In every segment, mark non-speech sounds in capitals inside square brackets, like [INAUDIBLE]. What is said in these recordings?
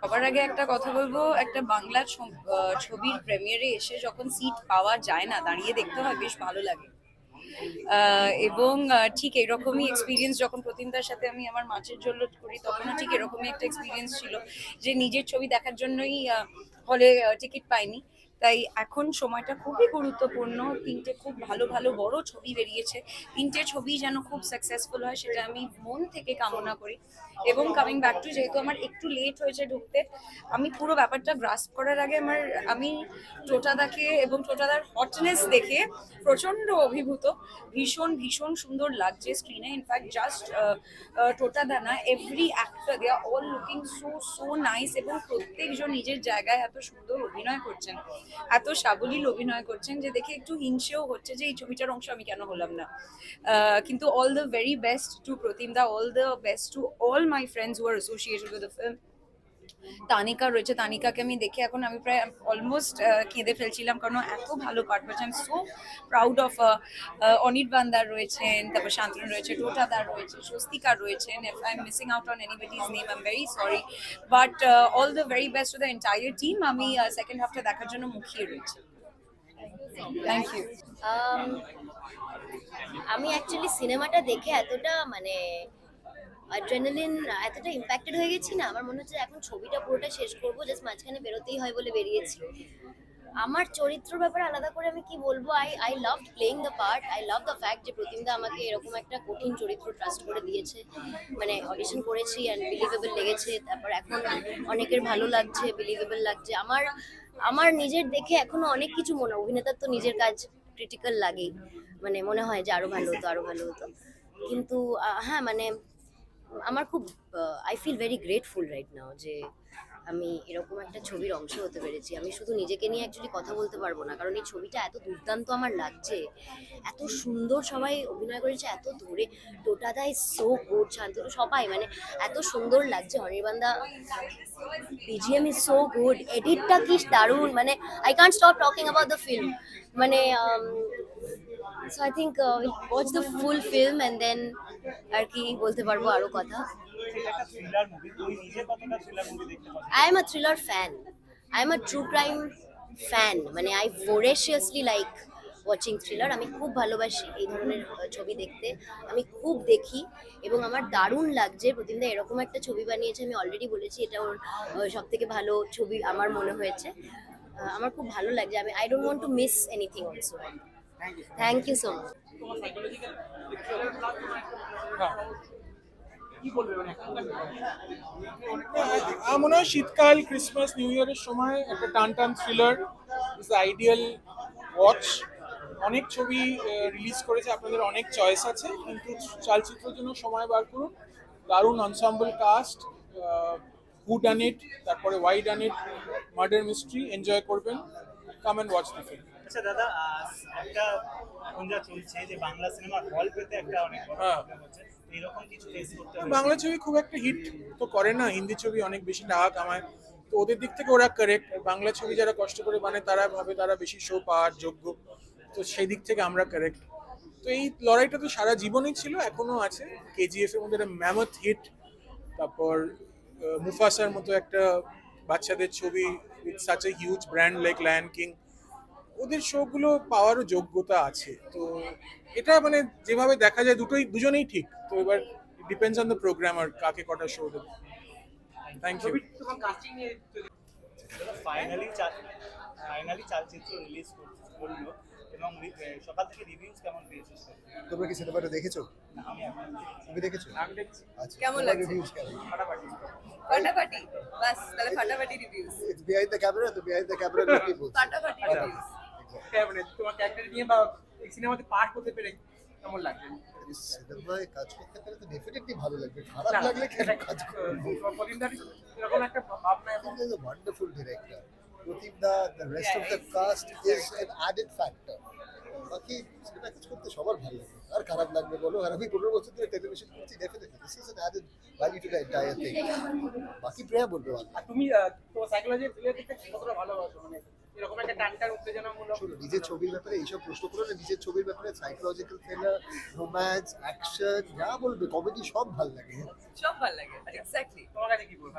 সবার আগে একটা কথা বলব, একটা বাংলা ছবির প্রিমিয়ারে এসে যখন সিট পাওয়া যায় না, দাঁড়িয়ে দেখতে হয়, বেশ ভালো লাগে। এবং ঠিক এরকমই এক্সপিরিয়েন্স যখন প্রতিমদার সাথে আমি আমার মাছের জন্য করি তখনও ঠিক এরকমই একটা এক্সপিরিয়েন্স ছিল যে নিজের ছবি দেখার জন্যই হলে টিকিট পাইনি। তাই এখন সময়টা খুবই গুরুত্বপূর্ণ। তিনটে খুব ভালো ভালো, বড় ছবি বেরিয়েছে। তিনটে ছবি যেন খুব সাকসেসফুল হয় সেটা আমি মন থেকে কামনা করি। এবং কামিং ব্যাক টু যেহেতু আমার একটু লেট হয়েছে ঢুকতে, আমি পুরো ব্যাপারটা গ্রাস করার আগে আমার, আমি টোটাদাকে এবং টোটাদার হটনেস দেখে প্রচণ্ড অভিভূত। ভীষণ ভীষণ সুন্দর লাগছে স্ক্রিনে ইনফ্যাক্ট জাস্ট টোটাদা না every actor they all looking so so nice এবং প্রত্যেকজন নিজের জায়গায় এত সুন্দর অভিনয় করছেন। এত সাবলীল অভিনয় করছেন যে দেখে একটু হিংসেও হচ্ছে যে এই ছবিটার অংশ আমি কেন হলাম না। কিন্তু all the very best to Pratim the all the best to all my friends who are associated with the film Tanika রয়েছে। তানিকাকে আমি দেখে এখন আমি প্রায় অলমোস্ট কেঁদে ফেলছিলাম কারণ এত ভালো পাঠ করছে। আমি সো প্রাউড অফ অনির্বাণদার রয়েছেন তারপর শান্তনু রয়েছে টোটাদার রয়েছে স্বস্তিকা রয়েছেন। If I am missing out on anybody's name I am very sorry but all the very best to the entire team আমি সেকেন্ড হাফটা দেখার জন্য মুখিয়ে রয়েছে। থ্যাংক ইউ Um, আমি অ্যাকচুয়ালি সিনেমাটা দেখে এতটা মানে অ্যাড্রেনালিন এতটা ইম্প্যাক্টেড হয়ে গেছি না, আমার মনে হচ্ছে এখন ছবিটা পুরোটা শেষ করব জাস্ট মাঝখানে বেরোতেই হয় বলে বেরিয়েছি। আমার চরিত্র ব্যাপারে আলাদা করে আমি কি বলব? I I love playing the part I love the fact যে প্রতিমদা আমাকে এরকম একটা কঠিন চরিত্র ট্রাস্ট করে দিয়েছে মানে অডিশন করেছি অ্যান্ড বিলিভেবল লেগেছে, তারপর এখন অনেকের ভালো লাগছে বিলিভেবল লাগছে। আমার আমার নিজের দেখে এখনও অনেক কিছু মনে, অভিনেতার তো নিজের কাজ ক্রিটিক্যাল লাগেই। মানে মনে হয় যে আরও ভালো হতো, আরও ভালো হতো। কিন্তু হ্যাঁ মানে আমার খুব I feel very grateful right now যে আমি এরকম একটা ছবির অংশ হতে পেরেছি। আমি শুধু নিজেকে নিয়ে অ্যাকচুয়ালি কথা বলতে পারব না, কারণ এই ছবিটা এত দুর্দান্ত আমার লাগছে। এত সুন্দর সবাই অভিনয় করেছে, এত ধরে টোটাদা ইজ সো গুড শান্তনু সবাই মানে এত সুন্দর লাগছে। অনির্বাণদা বিজিএম ইজ সো গুড এডিটটা কি দারুণ মানে I can't stop talking about the film মানে so I think watch the full film and then আর কি বলতে পারব আরও কথা। আই নিজে কতটা thriller fan. I am a true crime fan. মানে I voraciously like watching thriller আমি খুব ভালোবাসি এই ধরনের ছবি দেখতে। আমি খুব দেখি এবং আমার দারুণ লাগছে। প্রতিদিন এরকম একটা ছবি বানিয়েছে, আমি অলরেডি বলেছি, এটা ওর সব থেকে ভালো ছবি আমার মনে হয়েছে। আমার খুব ভালো লাগছে। আমি I don't want to miss anything also thank you so much বলবে মানে আমার মনে হয় শীতকাল ক্রিসমাস নিউ ইয়ারের সময় একটা টান টান থ্রিলার ইজ আইডিয়াল ওয়াচ অনেক ছবি রিলিজ করেছে আপনাদের অনেক চয়েস আছে কিন্তু চলচ্চিত্রের জন্য সময় বার করুন। দারুণ অনসাম্বল কাস্ট হু ডান ইট তারপরে ওয়াই ডান ইট মার্ডার মিস্ট্রি এনজয় করবেন। Come and watch the film আচ্ছা দাদা একটা এখন যা চলছে যে বাংলা হল পেতে একটা অনেক বড় হ্যাঁ। হচ্ছে। এরকম কিছু ফেস করতে বাংলা ছবি খুব একটা হিট তো করে না হিন্দি ছবি অনেক বেশি টাকা কামায়। তো ওদের দিক থেকে ওরা কারেক্ট বাংলা ছবি যারা কষ্ট করে বানায় তারা ভাবে তারা বেশি শো পাওয়ার যোগ্য। তো সেই দিক থেকে আমরা কারেক্ট তো এই লড়াইটা তো সারা জীবনই ছিল এখনও আছে। কেজিএফ এর মধ্যে একটা ম্যামথ হিট তারপর মুফাসার মতো একটা বাচ্চাদের ছবি with such a huge brand like lion king ওদের শোগুলো পাওয়ারও যোগ্যতা আছে। তো এটা মানে যেভাবে দেখা যায় দুটোই দুজনেই ঠিক। তো এবার ডিপেন্ডস অন দ্য প্রোগ্রাম আর কাকে কটা শো দেবে। Thank you finally finally Chaalchitra release করল এবং সকাল থেকে রিভিউজ কেমন পেয়েছিস তোমরা কি সিনেমাটা দেখেছ? তুমি দেখেছ? আচ্ছা কেমন লাগছে? reviews কেমন? ফাটাফাটি। ফাটাফাটি বাস তাহলে ফাটাফাটি রিভিউজ বিহাইন্ড দ্য ক্যামেরা তো বিহাইন্ড দ্য ক্যামেরা ফাটাফাটি রিভিউজ হ্যাঁ, মানে তোমার ক্যারেক্টার নিয়ে বা সিনেমাতে করতে পেরে কেমন লাগছে? সিনেমায় কাজ করতে পেরে তো ডেফিনেটলি ভালো লাগবে। খারাপ লাগলে কেন কাজ করব? এরকম একটা ভাবনা এবং factor. বাকি কাজ করতে সবার ভালো লাগে। আর খারাপ লাগবে বলো আর আমি পনেরো বছর ধরে টেলিভিশন করছি definitely this is an added value to the entire thing বাকি প্রেয়া বলবে আর তুমি সাইকোলজি কতটা ভালোবাসো মানে? এরকম একটা টানটার উত্তেজনামূলক নিজের ছবির ব্যাপারে এইসব প্রশ্ন করো না নিজের ছবির ব্যাপারে সাইকোলজিক্যাল থ্রিলার রোম্যান্স অ্যাকশন যা বলবে কমেডি সব ভালো লাগে। সব ভালো লাগে এক্স্যাক্টলি তোমার কাছে কি বলব?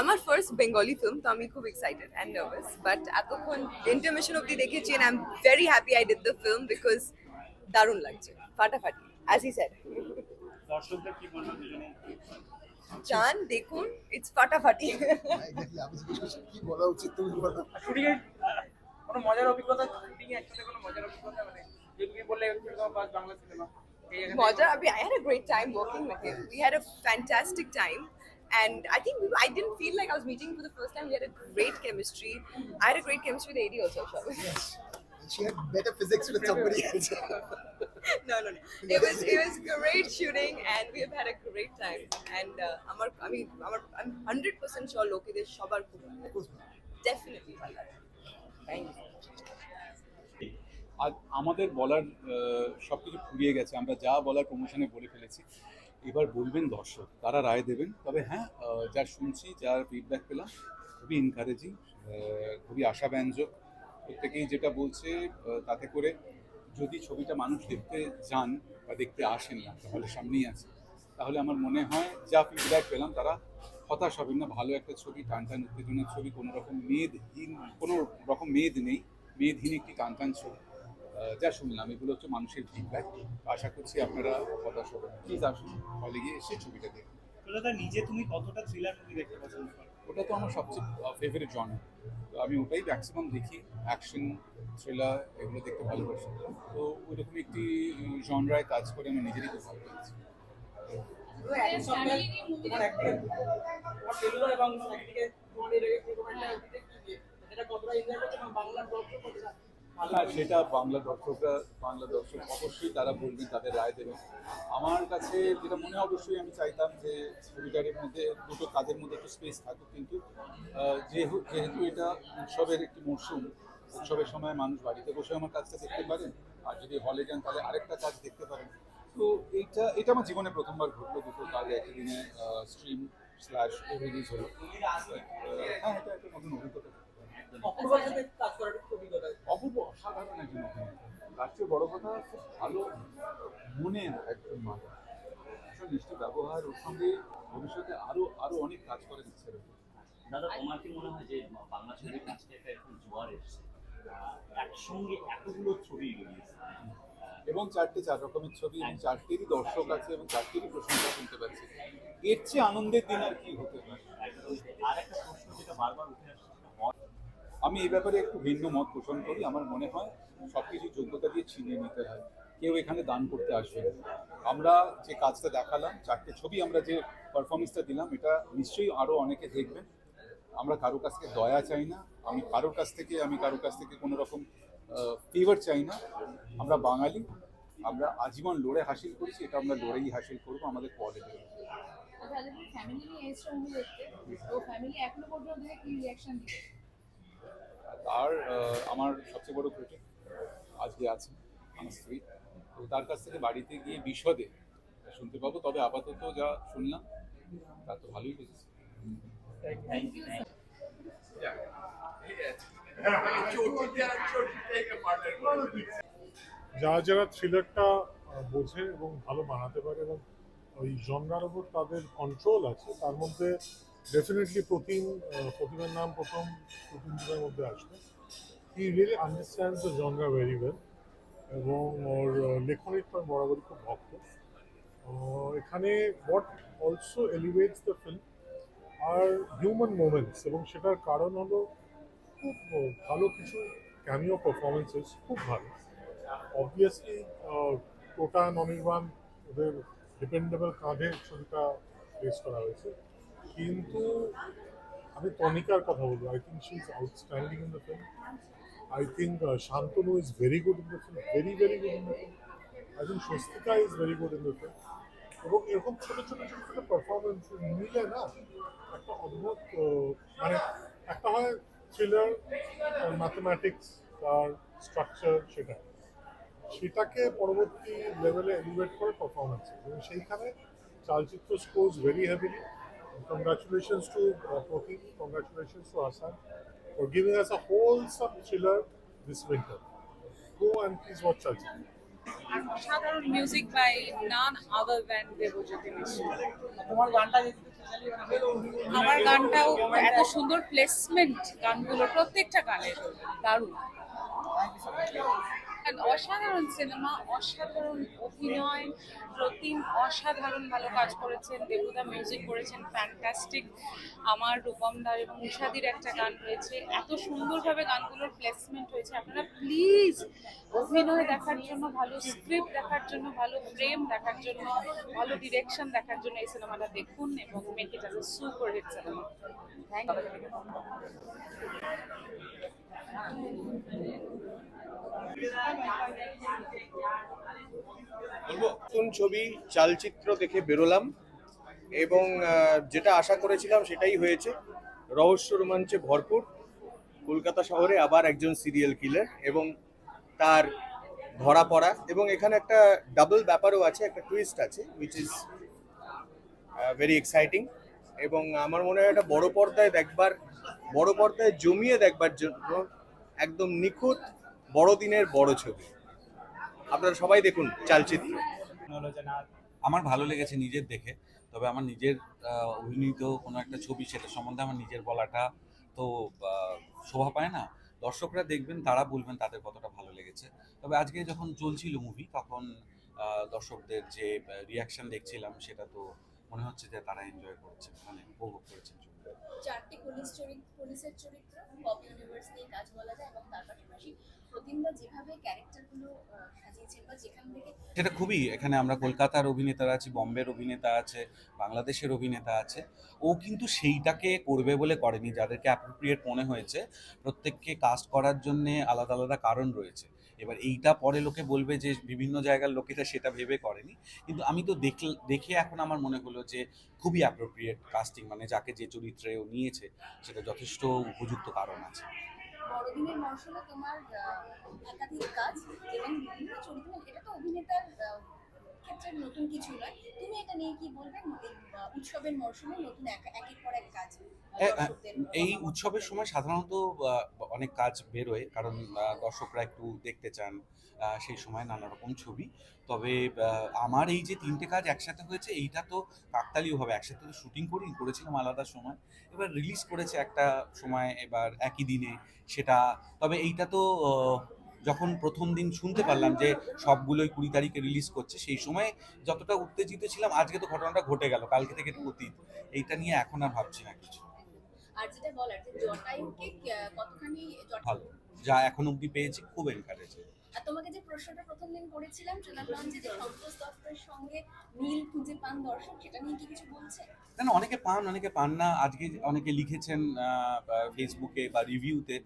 আমার ফার্স্ট বেঙ্গলি ফিল্ম তো আমি খুব এক্সাইটেড অ্যান্ড নার্ভাস বাট এতক্ষণ ইন্টারমিশন অব্দি দেখেছি and I am very happy I did the film because দারুণ লাগছে ফাটাফাটি অ্যাজ হি স্যার দর্শকদের কি বলব দুজনে চান দেখুন ইটস ফাটাফাটি। কি বলা উচিত তুমি বলো? শুটিং কোনো মজার অভিজ্ঞতা শুটিং এ একসাথে কোনো মজার অভিজ্ঞতা মানে যে তুমি বললে তোমার Bangla cinema Moja, I, mean, I had a great time working with him. We had a fantastic time. And I think we, I didn't feel like I was meeting for the first time. We had a great chemistry. I had a great chemistry with AD also, Shobit. she had better physics with somebody [LAUGHS] else no, no, no. It was it was great shooting, and we have had a great time. And uh, আমার I mean, আমার I'm hundred percent sure লোকেদের সবার খুব ভালো লাগবে। definitely আজ আমাদের বলার সব কিছু ফুরিয়ে গেছে। আমরা যা বলার প্রমোশনে বলে ফেলেছি, এবার বলবেন দর্শক, তারা রায় দেবেন। তবে হ্যাঁ যা শুনছি যার ফিডব্যাক পেলাম, খুবই এনকারেজিং খুবই আশাব্যঞ্জক। প্রত্যেকেই যেটা বলছে তাতে করে যদি ছবিটা মানুষ দেখতে যান বা দেখতে আসেন না, তাহলে সামনেই আছে। তাহলে আমার মনে হয়, যা ফিডব্যাক পেলাম, তারা হতাশ হবেন না ভালো একটা ছবি টান টান উত্তেজনার ছবি কোনো রকম মেদহীন কোনো রকম মেদ নেই। মেদহীন একটি টান টান ছবি যা শুনলাম এগুলো হচ্ছে মানুষের ফিডব্যাক আশা করছি আপনারা হতাশ হবেন প্লিজ আসুন হলে গিয়ে এসে ছবিটা দেখুন। নিজে তুমি কতটা থ্রিলার মুভি দেখতে পছন্দ করো? ওটা তো আমার সবচেয়ে ফেভারিট জন তো আমি ওটাই ম্যাক্সিমাম দেখি। অ্যাকশন থ্রিলার এগুলো দেখতে ভালোবাসি। তো ওইরকম একটি জনরায় কাজ করে আমি নিজেরই খুব ভালো লাগছে। হ্যাঁ সেটা বাংলা দর্শকরা, বাংলা দর্শক অবশ্যই তারা বলবেন, তাদের রায় দেবেন। আমার কাছে যেটা মনে অবশ্যই আমি চাইতাম যে ছবিটার মধ্যে, দুটো কাজের মধ্যে একটু স্পেস থাকুক, কিন্তু যেহেতু এটা উৎসবের একটি মরশুম, উৎসবের সময় মানুষ বাড়িতে বসে আমার কাজটা দেখতে পারেন, আর যদি হলে যান তাহলে আরেকটা কাজ দেখতে পারেন। তো এইটা এটা আমার জীবনে প্রথমবার ঘটলো দুটো কাজ একই দিনে স্ট্রিম স্ল্যাশ রিলিজ হলো। হ্যাঁ এটা একটা নতুন অভিজ্ঞতা। অপূর্ব অসাধারণ একজন তার চেয়ে বড় কথা খুব ভালো মনের একজন মানুষ। ভীষণ মিষ্টি ব্যবহার ওর সঙ্গে ভবিষ্যতে আরও আরও অনেক কাজ করার ইচ্ছে রয়েছে। দাদা তোমার কি মনে হয় যে বাংলা ছবির কাজটা একটা এখন জোয়ার এসছে? একসঙ্গে এতগুলো ছবি রিলিজ এবং চারটে চার রকমের ছবি এবং চারটেরই দর্শক আছে এবং চারটেরই প্রশংসা শুনতে পাচ্ছি। এর চেয়ে আনন্দের দিন আর কি হতে পারে? আমি এই ব্যাপারে একটু ভিন্ন মত পোষণ করি। আমার মনে হয় সবকিছু যোগ্যতা দিয়ে ছিনিয়ে নিতে হয়। কেউ এখানে দান করতে আসবে না। আমরা যে কাজটা দেখালাম চারটে ছবি আমরা যে পারফরমেন্সটা দিলাম এটা নিশ্চয়ই আরও অনেকে দেখবেন। আমরা কারও কাছ থেকে দয়া চাই না। আমি কারোর কাছ থেকে আমি কারোর কাছ থেকে কোনো রকম ফেভার চাই না। আমরা বাঙালি আমরা আজীবন লড়ে হাসিল করেছি এটা আমরা লড়েই হাসিল করব আমাদের কোয়ালিটি তার আমার সবচেয়ে বড় ক্রিটিক আজকে আছে আমার স্ত্রী। তো তার কাছ থেকে বাড়িতে গিয়ে বিশদে শুনতে পাবো তবে আপাতত যা শুনলাম তা তো ভালোই লেগেছে থ্যাংক ইউ যারা যারা থ্রিলারটা বোঝে এবং ভালো বানাতে পারে এবং ওই জনরার উপর তাদের কন্ট্রোল আছে তার মধ্যে ডেফিনেটলি প্রতিম প্রতিমের নাম প্রথম প্রতিম মধ্যে আসবে। He really understand the genre very well এবং ওর আহ, লেখনীর তো আমি বরাবরই খুব ভক্ত। এখানে what also elevates the film are human moments এবং সেটার কারণ হলো খুব ভালো কিছু ক্যামিও পারফরমেন্সেস খুব ভালো। অবভিয়াসলি টোটা ননির্বাণ ওদের ডিপেন্ডেবল কাঁধে ছবিটা বেস করা হয়েছে। কিন্তু আমি তনিকার কথা বলব। I think she is outstanding in the film I think Shantanu is very good in the film very very good in the film I think Swastika is very good in the film এবং এরকম ছোট ছোট ছোট ছোট performance মিলে না একটা অদ্ভুত মানে একটা হয় থ্রিলার ম্যাথমেটিক্স আর স্ট্রাকচার সেটা। সেটাকে পরবর্তী লেভেলে এলিভেট করে পারফরমেন্স এবং সেইখানে Chaalchitra scores very heavily congratulations to Pratik congratulations to Ashan for giving us a wholesome thriller this winter go and please watch Chaalchitra. আর অসাধারণ music by none other than Debjyoti Mishra তোমার গানটা আমার গানটাও এত সুন্দর placement গানগুলো প্রত্যেকটা গানের দারুণ। অসাধারণ সিনেমা, অসাধারণ অভিনয়, প্রতিম অসাধারণ ভালো কাজ করেছেন, দেবুদা মিউজিক করেছেন ফ্যান্টাস্টিক আমার রূপমদার এবং উষাদির একটা গান রয়েছে। এত সুন্দরভাবে গানগুলোর প্লেসমেন্ট হয়েছে। আপনারা প্লিজ অভিনয় দেখার জন্য ভালো স্ক্রিপ্ট দেখার জন্য ভালো ফ্রেম দেখার জন্য, ভালো ডিরেকশন দেখার জন্য এই সিনেমাটা দেখুন এবং make it as a super hit cinema thank you নতুন ছবি, চালচিত্র দেখে বেরোলাম এবং যেটা আশা করেছিলাম সেটাই হয়েছে। রহস্য রোমাঞ্চে ভরপুর। কলকাতা শহরে আবার একজন সিরিয়াল কিলার এবং তার ধরা পড়া এবং এখানে একটা ডাবল ব্যাপারও আছে, একটা টুইস্ট আছে উইচ ইজ ভেরি এক্সাইটিং এবং আমার মনে হয় একটা বড় পর্দায় দেখবার, বড় পর্দায় জমিয়ে দেখবার জন্য একদম নিখুঁত বড়দিনের বড় ছবি। আপনারা সবাই দেখুন চালচিত্র। আমার ভালো লেগেছে নিজের দেখে তবে আমার নিজের অভিনীত কোনো একটা ছবি সেটা সম্বন্ধে আমার নিজের বলাটা তো শোভা পায় না। দর্শকরা দেখবেন তারা বলবেন তাদের কতটা ভালো লেগেছে। তবে আজকে যখন চলছিল মুভি তখন দর্শকদের যে রিয়াকশন দেখছিলাম সেটা তো মনে হচ্ছে যে তারা এনজয় করছে মানে উপভোগ করেছেন ছবিটা। চারটি পুলিশ চরিত্র পুলিশের চরিত্র পপ ইউনিভার্স নিয়ে কাজ বলা যায় এবং তার পাশাপাশি সেটা খুবই, এখানে আমরা কলকাতার অভিনেতারা আছি, বম্বের অভিনেতা আছে, বাংলাদেশের অভিনেতা আছে। ও কিন্তু সেইটাকে করবে বলে করেনি, যাদেরকে অ্যাপ্রোপ্রিয়েট মনে হয়েছে। প্রত্যেককে কাস্ট করার জন্য আলাদা আলাদা কারণ রয়েছে। এবার এইটা পরে লোকে বলবে যে, বিভিন্ন জায়গার লোকেরা সেটা ভেবে করেনি। কিন্তু আমি তো দেখল, দেখে এখন আমার মনে হলো যে, খুবই অ্যাপ্রোপ্রিয়েট কাস্টিং মানে যাকে যে চরিত্রে ও নিয়েছে, সেটা যথেষ্ট উপযুক্ত কারণ আছে। বড়দিনের মরশুমে তোমার একাধিক কাজ এবং বিভিন্ন চরিত্র এটা তো অভিনেতার ক্ষেত্রে নতুন কিছু নয়। তুমি এটা নিয়ে কি বলবে? উৎসবের মরশুমে নতুন এক- একের পর এক কাজ এই উৎসবের সময় সাধারণত অনেক কাজ বেরোয় কারণ দর্শকরা একটু দেখতে চান সেই সময় নানা রকম ছবি। তবে আমার এই যে তিনটে কাজ একসাথে হয়েছে এইটা তো কাকতালীয়ভাবে একসাথে তো শুটিং করি করেছিলাম আলাদা সময়। এবার রিলিজ করেছে একটা সময় এবার একই দিনে সেটা। তবে এইটা তো যখন প্রথম দিন শুনতে পারলাম যে সবগুলোই কুড়ি তারিখে রিলিজ করছে সেই সময় যতটা উত্তেজিত ছিলাম আজকে তো ঘটনাটা ঘটে গেল কালকে থেকে অতীত। এইটা নিয়ে এখন আর ভাবছি না কিছু। আর যেটা বলার যে জটায়ুকে কতখানি ভালো। যা এখন অবধি পেয়েছি খুব এনকারেজ আর তোমাকে যে প্রশ্নটা প্রথম দিন করেছিলাম যে সন্তোষ সঙ্গে মিল খুঁজে পান দর্শক, সেটা নিয়ে কি কিছু বলছে? না অনেকে পান অনেকে পান না। আজকে অনেকে লিখেছেন ফেসবুকে বা রিভিউতে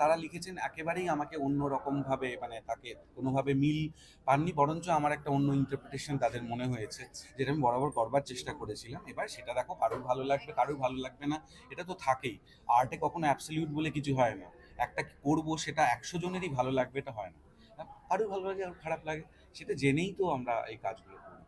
তারা লিখেছেন, একেবারেই আমাকে অন্য রকমভাবে মানে তাকে কোনোভাবে মিল পাননি, বরঞ্চ আমার একটা অন্য ইন্টারপ্রিটেশন তাদের মনে হয়েছে, যেটা আমি বরাবর করবার চেষ্টা করেছিলাম। এবার সেটা দেখো, কারোর ভালো লাগবে, কারোর ভালো লাগবে না, এটা তো থাকেই। আর্টে কখনো অ্যাবসলিউট বলে কিছু হয় না। একটা করব সেটা একশো জনেরই ভালো লাগবে, এটা হয় না। কারোর ভালো লাগে আর খারাপ লাগে সেটা জেনেই তো আমরা এই কাজগুলো করি।